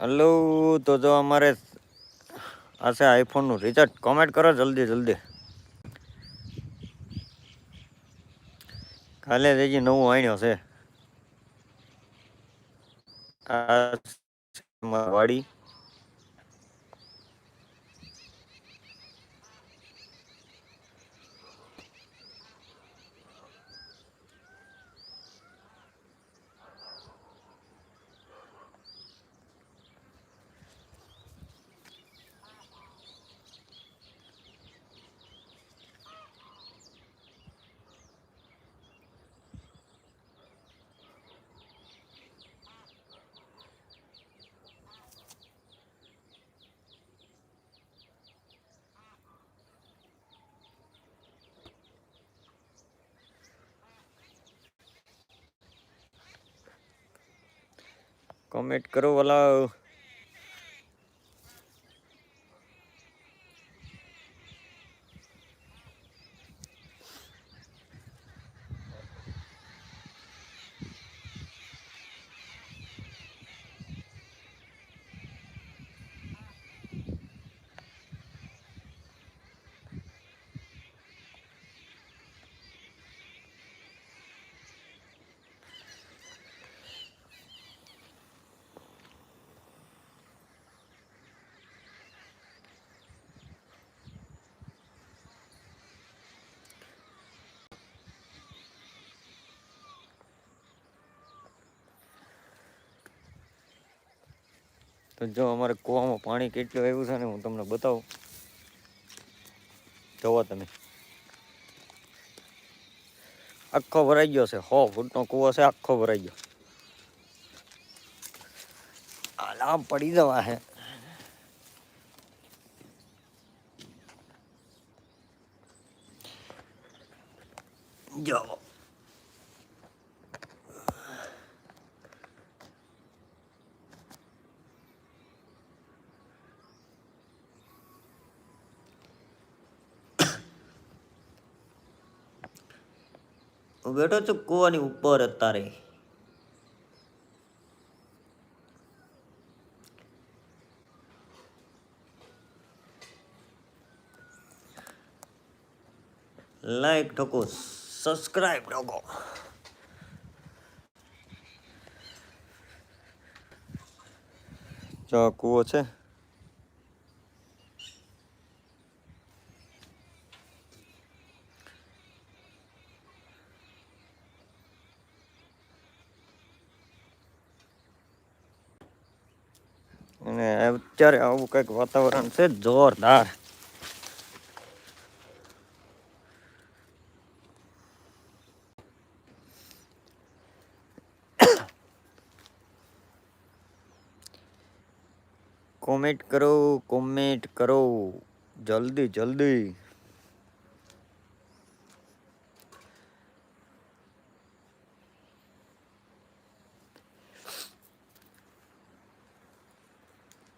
Hello તો જો અમારે આ આઈફોનનું રિચાર્જ કોમેન્ટ કરો જલ્દી જલ્દી. જ હજી નવું આણ્યો છે. આ વાડી. કોમેન્ટ કરો વાલા. તો જો અમારે કૂવામાં પાણી કેટલું આવ્યું છે ને હું તમને બતાવું. જોવો તમે. આખો ભરાઈ ગયો છે. સો ફૂટનો કૂવો છે, આખો ભરાઈ ગયો. આલા પડી જવા હે જો. હું બેઠો છું કૂવાની ઉપર અત્યારે. લાઈક ઠોકો સબસ્ક્રાઇબ ઠોકો. જો કૂવો છે. અને અત્યારે આવું કંઈક વાતાવરણ છે જોરદાર. કોમેન્ટ કરો કોમેન્ટ કરો. જલ્દી જલ્દી.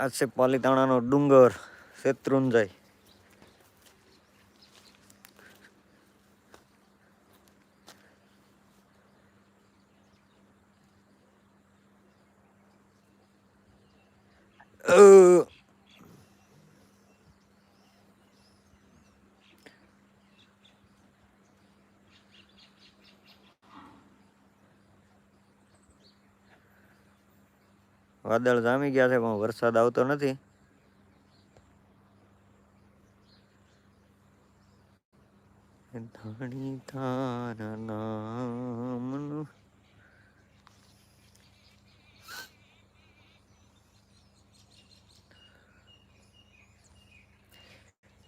આ છે પાલીતાણાનો ડુંગર શેત્રુંજય. અ, વાદળ જામી ગયા છે, પણ વરસાદ આવતો નથી.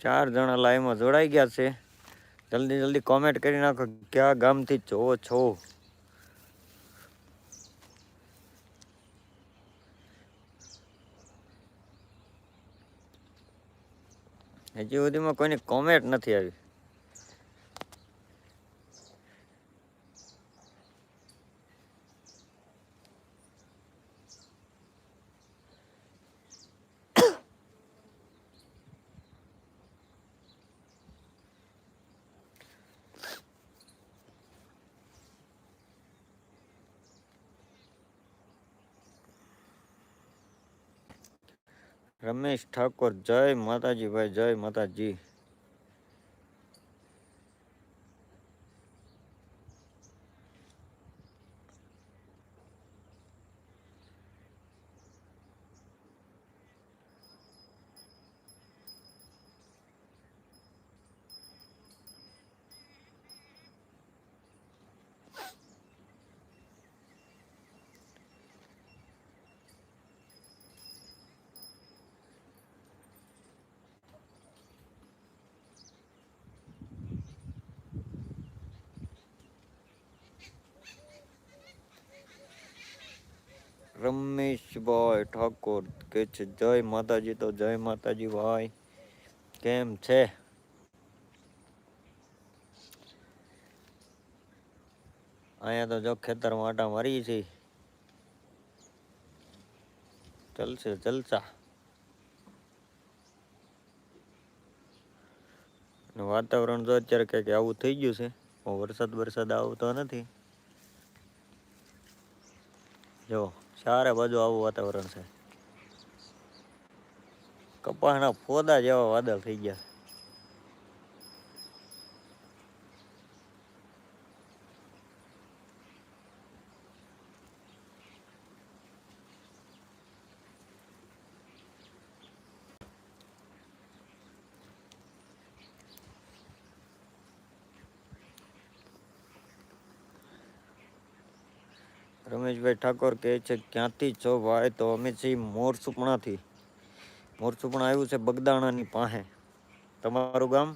ચાર જણા લાઈવમાં જોડાઈ ગયા છે. જલ્દી જલ્દી કોમેન્ટ કરી નાખો કયા ગામથી જોવો છો. હજી સુધીમાં કોઈની કોમેન્ટ નથી આવી. રમેશ ઠાકોર જય માતાજી ભાઈ જય માતાજી. રમેશભાઈ ઠાકોર કે છે, જય માતાજી તો જય માતાજી ભાઈ, કેમ છે? અહીંયા તો જો ખેતર માટા મારી છે. ચલશે જલસા વાતાવરણ જો અત્યારે કંઈક આવું થઈ ગયું છે વરસાદ વરસાદ આવતો નથી. જો ચારે બાજુ આવું વાતાવરણ છે. કપાસના ફોદા જેવા વાદળ થઈ ગયા. રમેશભાઈ ઠાકોર કહે છે, ક્યાંથી છો ભાઈ? તો અમે છીએ મોરસુપણાથી મોરસુપણા આવ્યું છે બગદાણાની પાસે તમારું ગામ?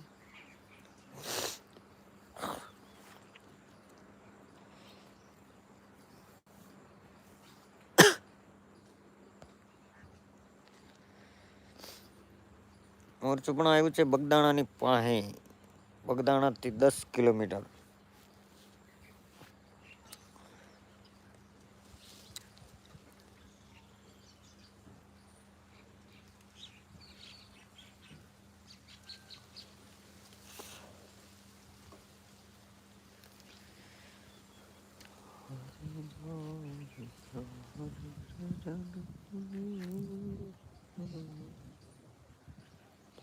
મોરચુપણા આવ્યું છે બગદાણાની પાસે બગદાણાથી દસ કિલોમીટર.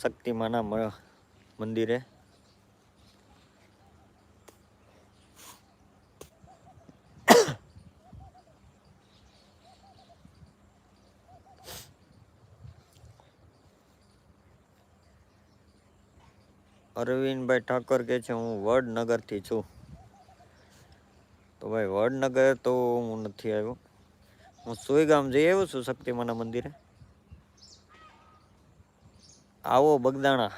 શક્તિમાના મંદિરે. અરવિંદભાઈ ઠાકોર કે છે, હું વડનગરથી છું. તો ભાઈ, વડનગર તો હું નથી આવ્યો. હું સુઈગામ જઈ આવ્યો છું શક્તિમાના મંદિરે. આવો બગદાણા.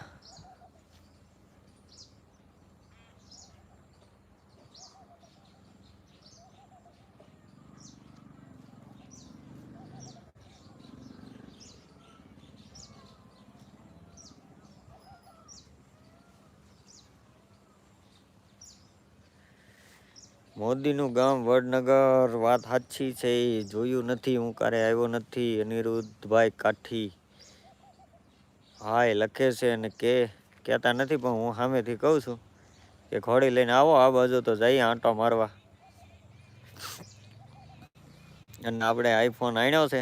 મોદીનું ગામ વડનગર, વાત સાચી છે, એ જોયું નથી, હું ક્યારે આવ્યો નથી, અનિરુદ્ધભાઈ કાઠી. હાય લખે છે અને કે, કહેતા નથી, પણ હું સામેથી કહું છું કે ઘોડી લઈને આવો, આ બાજુ તો જઈએ આંટો મારવા. અને આપણે આઈફોન આણ્યો છે,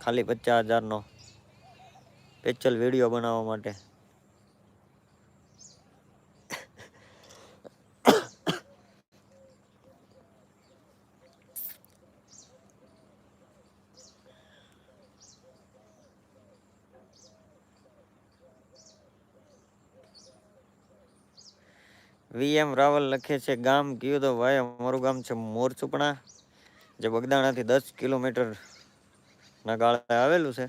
ખાલી પચાસ હજારનો. સ્પેશિયલ વીડિયો બનાવવા માટે. વીએમ રાવલ લખે છે, ગામ કયું તો ભાઈ, અમારું ગામ છે મોરચુપણા, જે બગદાણાથી દસ કિલોમીટર ના ગાળે આવેલું છે.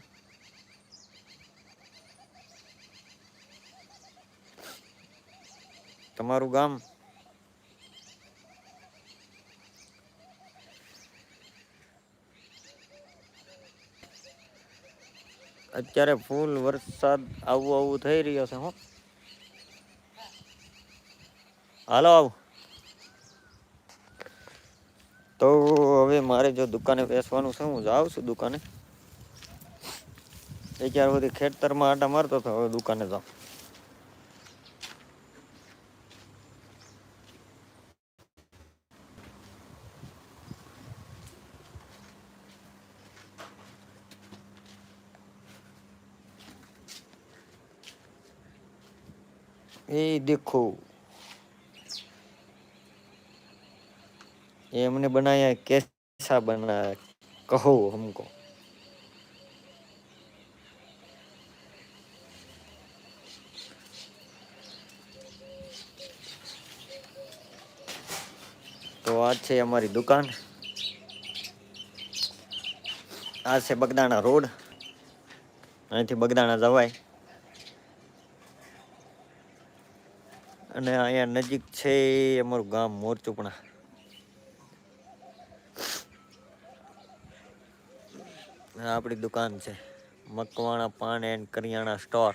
તમારું ગામ? અત્યારે ફૂલ વરસાદ આવું આવું થઈ રહ્યો છે, હો. હાલો આવ. તો હવે મારે જો દુકાને બેસવાનું છે, હું જાઉં છું દુકાને. અત્યાર સુધી ખેતરમાં આટા મારતો હતો હવે દુકાને જાઉં. એ દેખો. ये हमने बनाया कैसा बना है? कहो हमको તો આ છે અમારી દુકાન આ છે બગદાણા રોડ અહીંથી બગદાણા જવાય અને અહીંયા નજીક છે અમારું ગામ મોરચુપણા આપણી દુકાન છે. Makwana Paan and Kariyana store.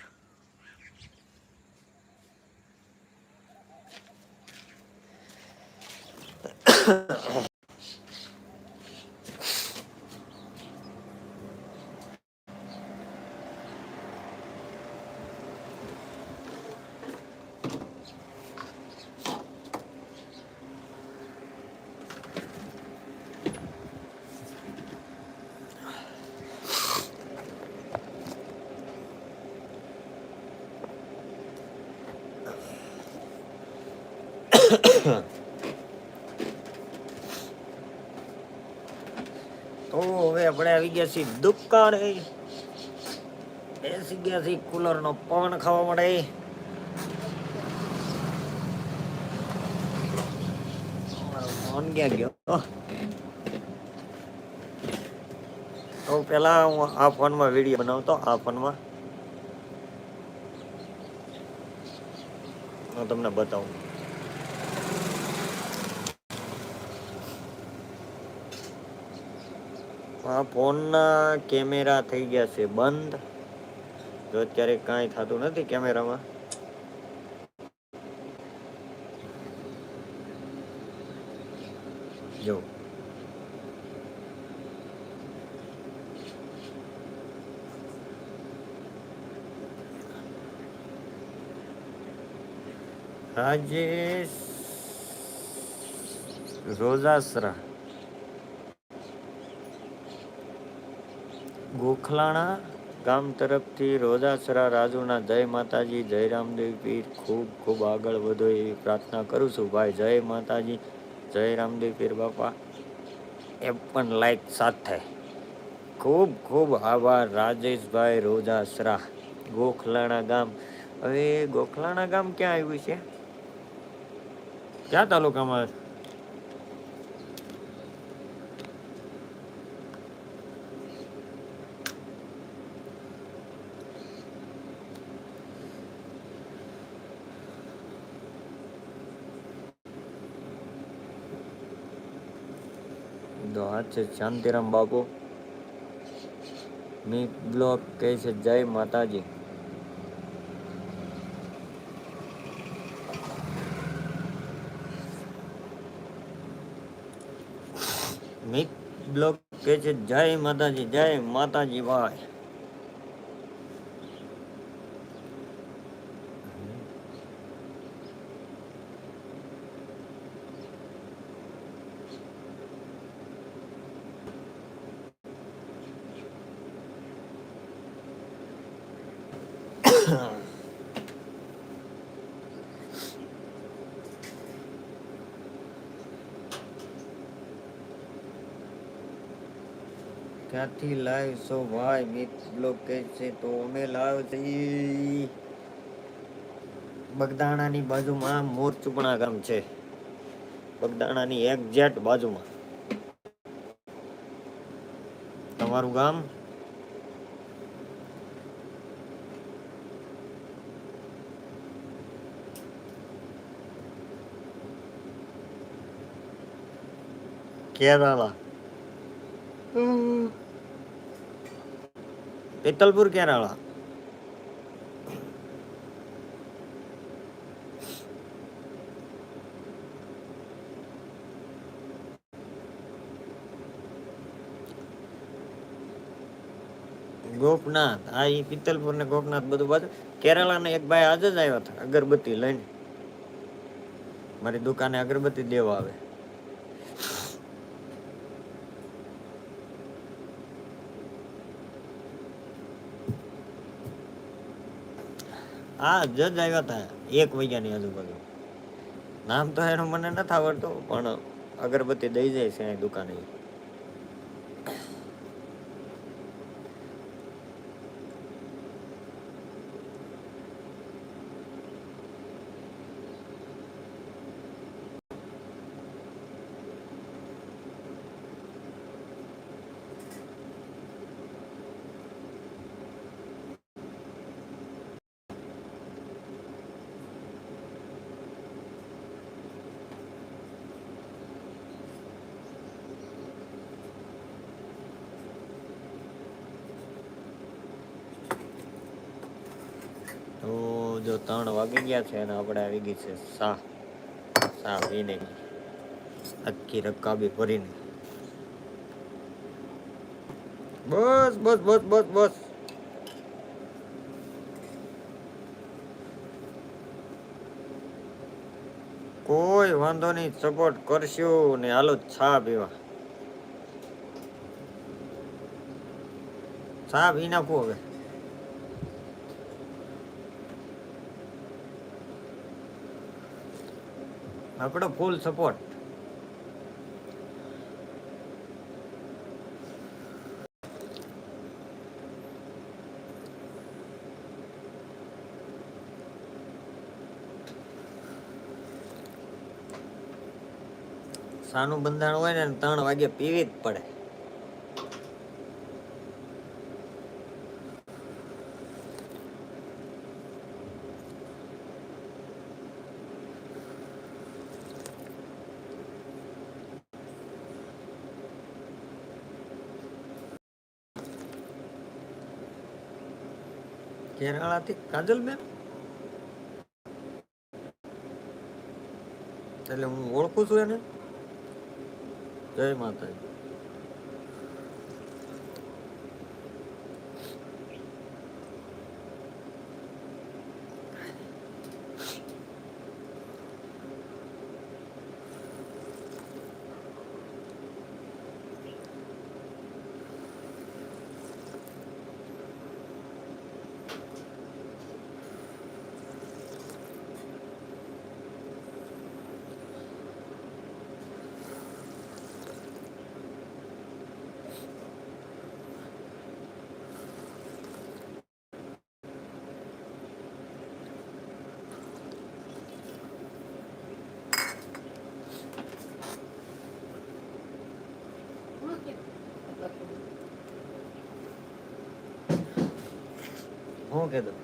તો હવે આપણે આવી ગયા છીએ દુકાને બેસી ગયા છીએ કુલર નો પવન ખાવા મારો ફોન ક્યાં ગયો? તો પેલા હું આ ફોનમાં વીડિયો બનાવતો, આ ફોનમાં. હું તમને બતાવું. આ ફોનના કેમેરા થઈ ગયા છે બંધ. જો અત્યારે કાંઈ થતું નથી કેમેરામાં. જો. રાજેશ રોજાસરા. ગોખલાણા ગામ તરફથી રોજાસરા રાજુના જય માતાજી, જય રામદેવ પીર. ખૂબ ખૂબ આગળ વધો એવી પ્રાર્થના કરું છું. ભાઈ, જય માતાજી, જય રામદેવ પીર બાપા. એ પણ લાઈક સાથે ખૂબ ખૂબ આભાર રાજેશભાઈ રોજાસરા, ગોખલાણા ગામ. હવે ગોખલાણા ગામ ક્યાં આવ્યું છે? ક્યાં તાલુકામાં તો આ છે. શાંતિરામ બાપુ. મી બ્લોક કહે છે, જય માતાજી. મિત બ્લોક કહે છે, જય માતાજી જય માતાજી ભાઈ. ક્યાંથી લાઈવ સો ભાઈ મિત કહે છે તો અમે લાવ થઈ બગદાણાની બાજુમાં મોરચુપણા ગામ છે. બગદાણાની એક્ઝેક્ટ બાજુમાં. તમારું ગામ? કેરાલા. પિત્તલપુર કેરાળા. ગોપનાથ, આ ઈ પિત્તલપુર ને ગોપનાથ બધું બાજુ. કેરાળા ને એક ભાઈ આજે જ આવ્યા હતા, અગરબત્તી લઈને. મારી દુકાને અગરબત્તી દેવા આવે. હા જજ આવ્યા હતા એક વાગ્યાની આજુબાજુ. નામ તો એનું મને નથી આવડતું, પણ અગરબત્તી દઈ જાય છે દુકાને તો જો ત્રણ વાગી ગયા છે અને આપણે આવી ગઈ છે સા સા પીને. આખી રકાબી ભરીને. બસ બસ બસ બસ બસ. કોઈ વાંધો નહીં સપોર્ટ કરશો ને હાલો છા પીવા. છા પી નાખું હવે. આપણો ફૂલ સપોર્ટ સાનું બંધાણ હોય ને ત્રણ વાગે પીવી જ પડે. કેરાળાથી કાજલબેન એટલે હું ઓળખું છું એને? જય માતાજી. હું કીધું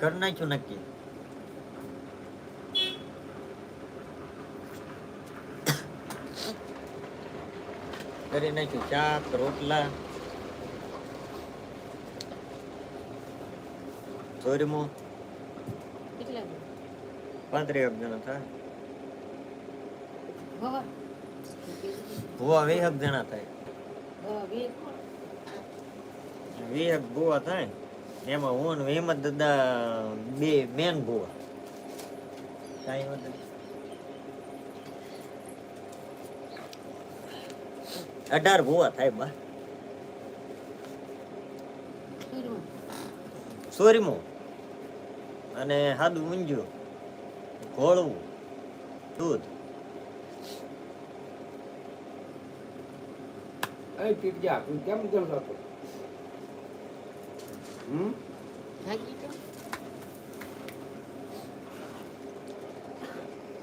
કરી નાખ્યું નક્કી. કરી નાખ્યું શાક રોટલા. ચોરમો પાંત્રી પાંત્રીસ એક જણા થાય. ભવા વીસ એક જણા થાય. વીસ ભૂવા થાય એમાં હું ને હેમંત દાદા બે મેન ભૂવા. અઢાર ભૂવા થાય બા. સુરમા. અને સાદું ઊંજું ઘોળવું. દૂધ. તું કેમ જમ હતો હમ ભાગી તો